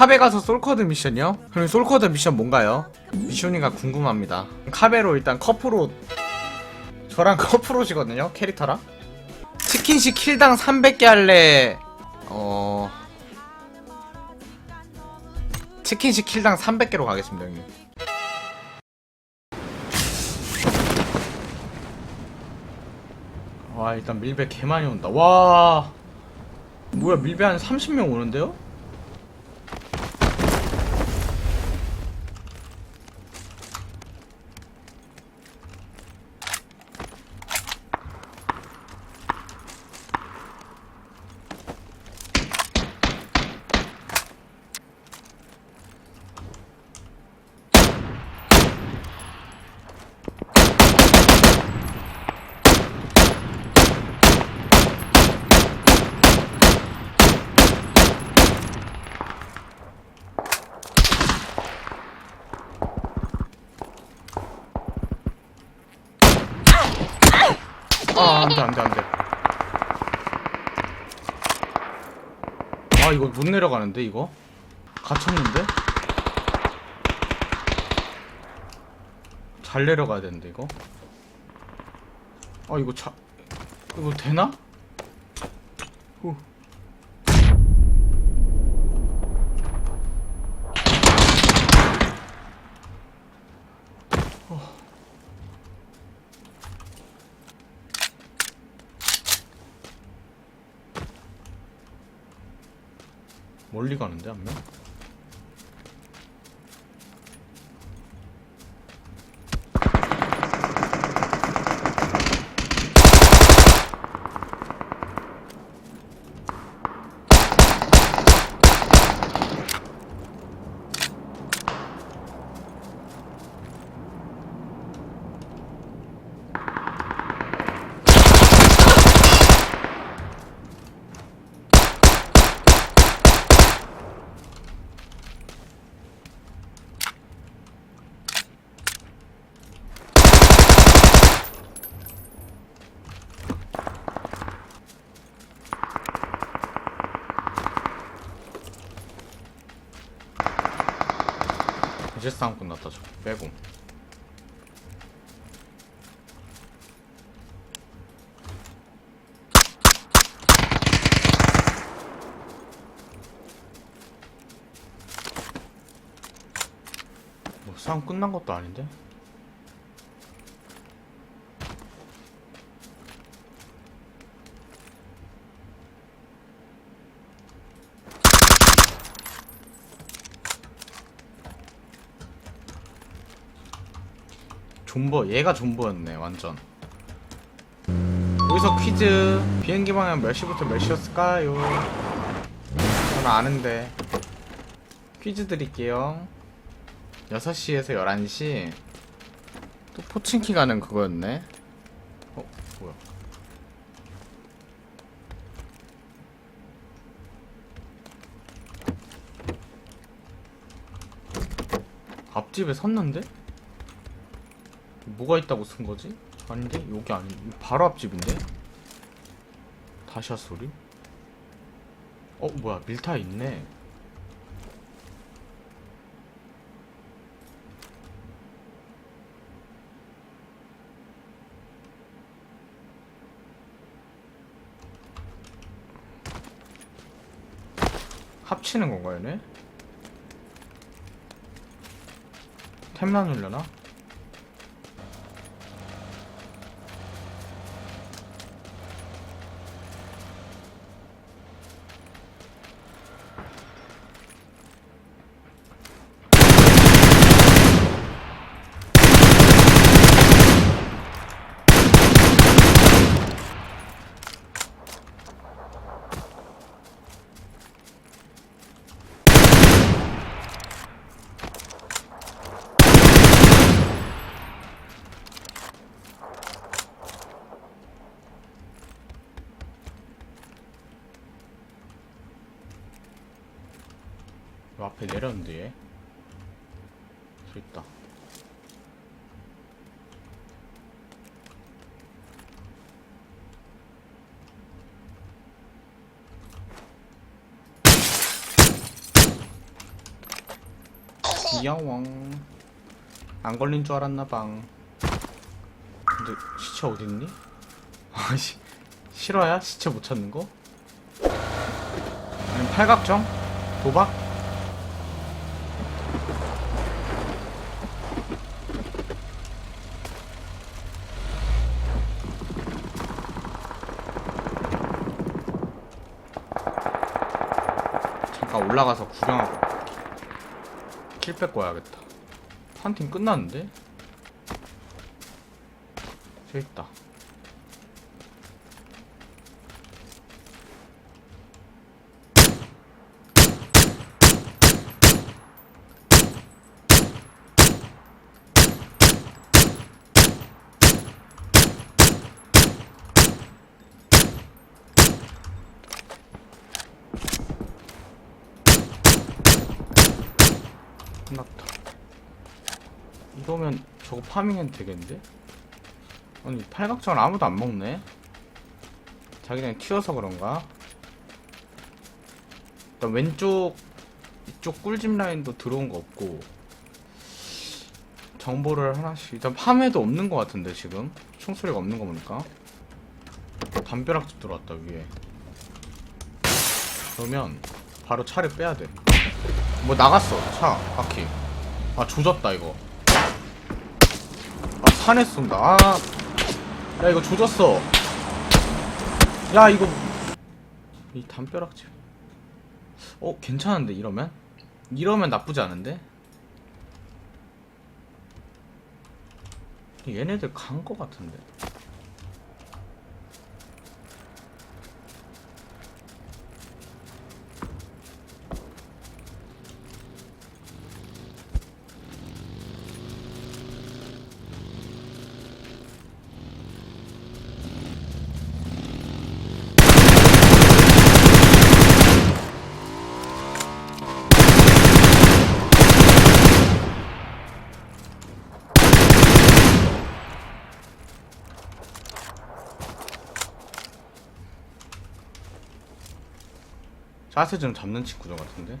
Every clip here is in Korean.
카베 가서 솔커드 미션이요? 그럼 솔커드 미션 뭔가요? 미션이가 궁금합니다. 카베로 일단 커프로 저랑 커프로시거든요 캐릭터랑. 치킨식 킬당 300개 할래. 어 치킨식 킬당 300개로 가겠습니다 형님. 와 일단 밀배 개 많이 온다. 와 뭐야 밀배 한 30명 오는데요? 아 안 돼 안 돼 안 돼 아 이거 못 내려가는데 이거 갇혔는데 잘 내려가야 되는데 이거 아 이거 자 이거 되나? 후. 멀리 가는데 한 명? 이제 싸움 끝났다 저 빼고 뭐 싸움 끝난 것도 아닌데? 존버 얘가 존버였네 완전 여기서 퀴즈 비행기 방향 몇 시부터 몇 시였을까요? 저는 아는데 퀴즈 드릴게요 6시에서 11시 또 포칭키 가는 그거였네 어? 뭐야 앞집에 섰는데? 뭐가 있다고 쓴 거지? 아닌데? 여기 아니 바로 앞집인데? 다시아 소리? 어 뭐야 밀타 있네 합치는 건가 요, 네? 템만 올려나? 요 앞에 내렸는데 얘. 저 있다. 귀여워. 안 걸린 줄 알았나 방. 근데 시체 어딨니? 아씨 실화야? 시체 못 찾는 거? 아니 팔각정? 도박? 올라가서 구경하고. 킬 뺏고 와야겠다. 한 팀 끝났는데? 저 있다 이러면 저거 파밍해도 되겠는데? 아니 팔각정을 아무도 안 먹네. 자기네 튀어서 그런가? 일단 왼쪽 이쪽 꿀집 라인도 들어온 거 없고. 정보를 하나씩 일단 파밍에도 없는 거 같은데 지금? 총소리가 없는 거 보니까. 담벼락집 들어왔다 위에. 그러면 바로 차를 빼야 돼. 뭐 나갔어 차 바퀴. 아 조졌다 이거 아 산에 쏜다. 아 야 이거 조졌어. 야 이거. 이 담벼락집 어 괜찮은데 이러면? 이러면 나쁘지 않은데? 얘네들 간 거 같은데 자세 좀 잡는 친구들 같은데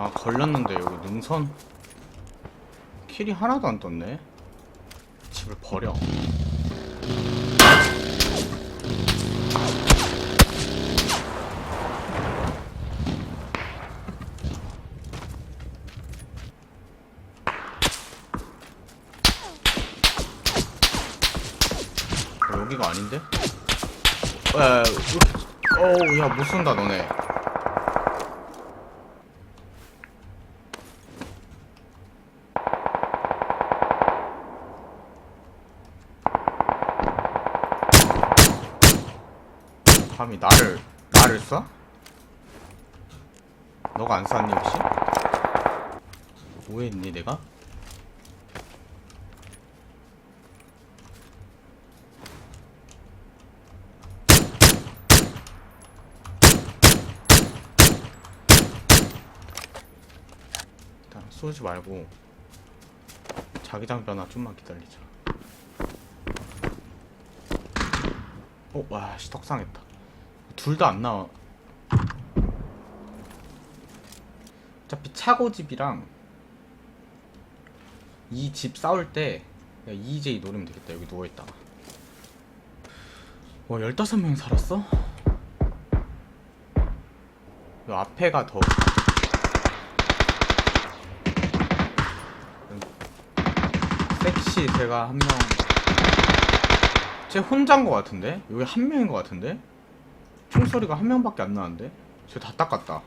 아 걸렸는데 여기 능선 킬이 하나도 안 떴네 집을 버려 어, 여기가 아닌데? 야, 야, 야, 이렇게 어우 야 못 쏜다 너네 사람이 나를 나를 쏴? 너가 안 쐈니 혹시? 오해했니 내가? 일단 쏘지 말고 자기장 변화 좀만 기다리자 오, 와, 씨, 턱상했다. 둘 다 안 나와. 어차피 차고집이랑 이 집 싸울 때 EJ 노리면 되겠다. 여기 누워있다가. 와, 15명 살았어? 요 앞에가 더. 섹시 제가 한 명. 쟤 혼자인 것 같은데? 여기 한 명인 것 같은데? 총소리가 한 명밖에 안 나는데? 쟤 다 닦았다.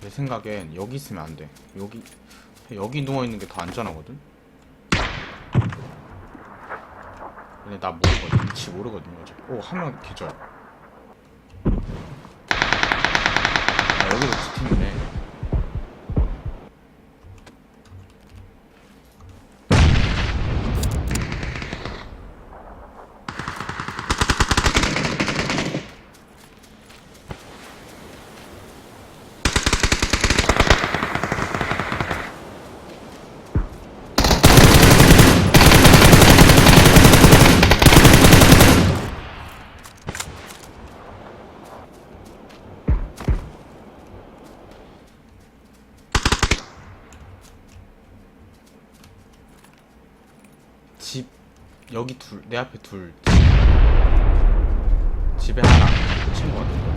내 생각엔 여기 있으면 안 돼. 여기, 여기 누워있는 게 더 안전하거든? 근데 나 모르거든. 위치 모르거든요. 어차피. 오, 한 명 기절. 아, 여기도 두 팀이네. 집 여기 둘 내 앞에 둘. 집에 하나 것 같은데.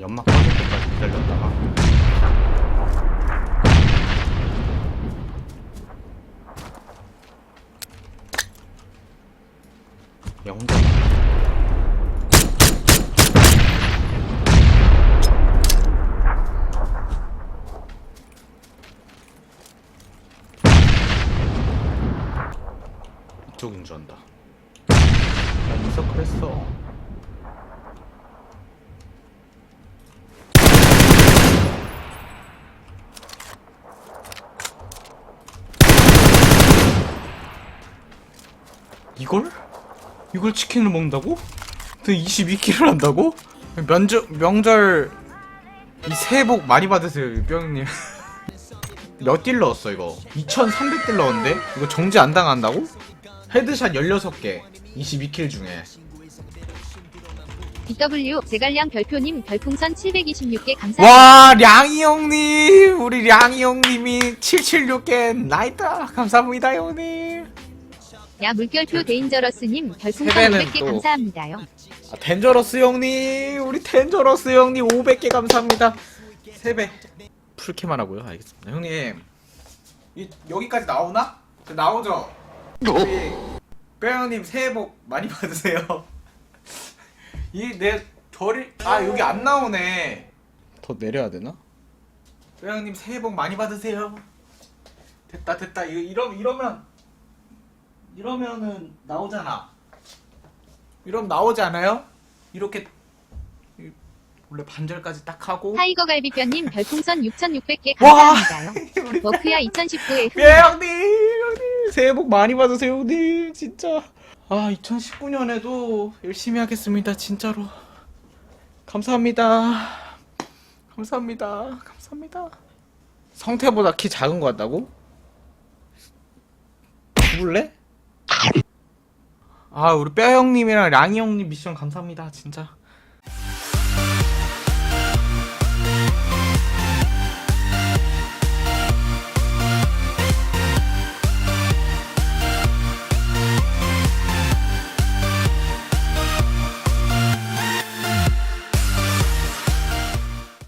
연막 꺼질 때까지 기다렸다가 야 혼자 줄 안다 나 인서클 했어 이걸? 이걸 치킨을 먹는다고? 너 22킬을 한다고? 면적, 명절 이 새해 복 많이 받으세요 유병님 몇 딜 넣었어 이거 2300딜 넣었는데? 이거 정지 안 당한다고? 헤드샷 16개 22킬 중에. BW 제갈량 별표님 별풍선 726개 감사합니다. 와 량이 형님! 우리 량이 형님이 776개 나이다. 감사합니다 형님. 야 물결표 데인저러스님 별풍선 세배는 500개 또- 감사합니다요. 아, 덴저러스 형님! 우리 덴저러스 형님 500개 감사합니다. 3배. 풀캐만 하고요. 알겠습니다. 형님. 이, 여기까지 나오나? 저 나오죠? 우리 뼈 형님 새해 복 많이 받으세요 이내 저리 아 여기 안 나오네 더 내려야 되나? 뼈 형님 새해 복 많이 받으세요 됐다 됐다 이거 이러, 이러면 이러면은 나오잖아 이러면 나오지 않아요? 이렇게 이- 원래 반절까지 딱 하고 타이거 갈비뼈님 별풍선 6,600개 와! 감사합니다요. 우리 워크야 2019에 예 형님 형님 새해 복 많이 받으세요 형님. 진짜. 아 2019년에도 열심히 하겠습니다 진짜로. 감사합니다. 감사합니다. 감사합니다. 성태보다 키 작은 거 같다고? 죽을래? 아 우리 뼈 형님이랑 랑이 형님 미션 감사합니다 진짜